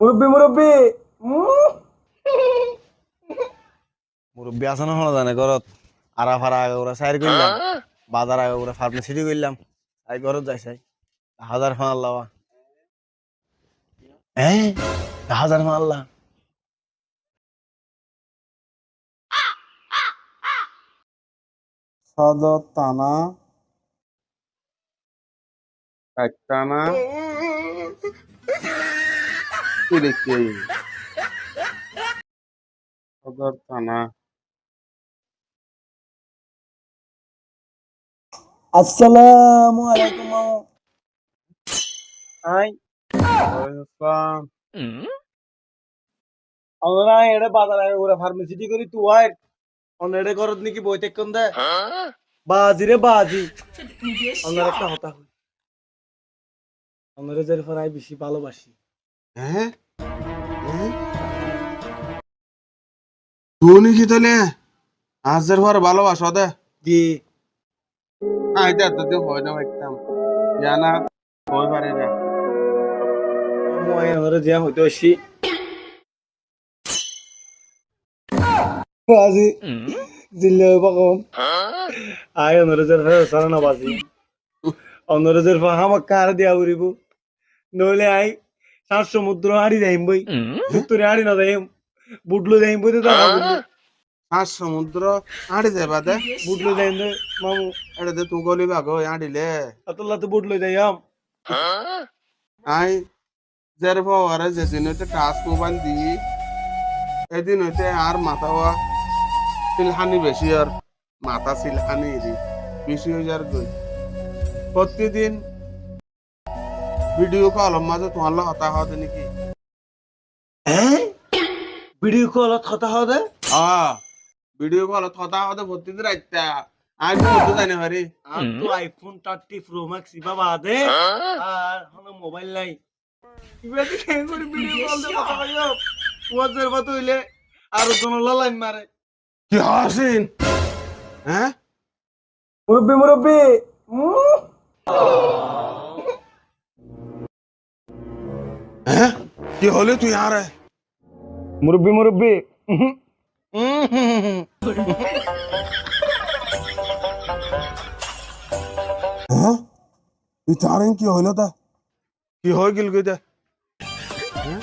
মুরব্বি মুরব্বি। মুরব্বী আছে না হলো জানে ঘরত। আরা ফারা আগে ওরা সাইড করলাম বাজার আগে ওরা ফার্মেসিটি করলাম তাই ঘরত যাই চাই। হাজার ফান আল্লাহ হ্যাঁ হাজার ফান আল্লাহ সদর টানা এক টানা কি? দেখছি সদর টানা আসসালামু আলাইকুম। আই। ওয়ালাইকুম আমরা এড়ে বাজার আগে ওরা ফার্মেসিটি করি তু আয়। অন্য এড়ে করত নাকি বইতে কোন দে বাজি রে বাজি। একটা হতা হই। যে ফরাই বেশি ভালোবাসি। হ্যাঁ? তুই কি তাহলে আজের পর ভালোবাসো দে। দি আইতে তো হয় না একদম জানা হই পারে না মই অন্যরে দিয়া হইতে আসি। বাজি। জিল্লে পাকম আই সারা না বাজি। কার দিয়া উড়িব নইলে আই সাত সমুদ্র হারি যাইম বই উত্তরে হারি না যাইম বুটলো যাইম বই তো আর সমুদ্র আড়ি যাবা দে। বুটলো যাইম দে মামু। এটা দে তুই গলি বাগো আড়িলে আতল্লা তো বুটলো যাইম আই যার পাওয়ারে যেদিন হইতে টাচ মোবাইল দি এদিন হইতে আর মাথা হওয়া সিলহানি বেশি আর মাথা সিলহানি দি বেশি হয়ে যার গই প্রতিদিন ভিডিও কল মাঝে তোমার লগ হতা হওয়া দে নাকি? হ্যাঁ ভিডিও কলত কথা দে আ ভিডিও কল হতা হওয়া দে প্রতিদিন রাইতা আই তো জানি পারি আর তো আইফোন থার্টি প্রো ম্যাক্স ইবা বাদে। আর হলো মোবাইল নাই। ইবা কি কেন করে ভিডিও কল দে কথা কইও। হইলে আর জন লাইন মারে কি হাসিন? হ্যাঁ মুরব্বি মুরব্বি হ্যাঁ কি হলে তুই আর মুরব্বি মুরব্বি হ্যাঁ তুই তারেন কি হইল তা কি হয়ে গেল গইতা হ্যাঁ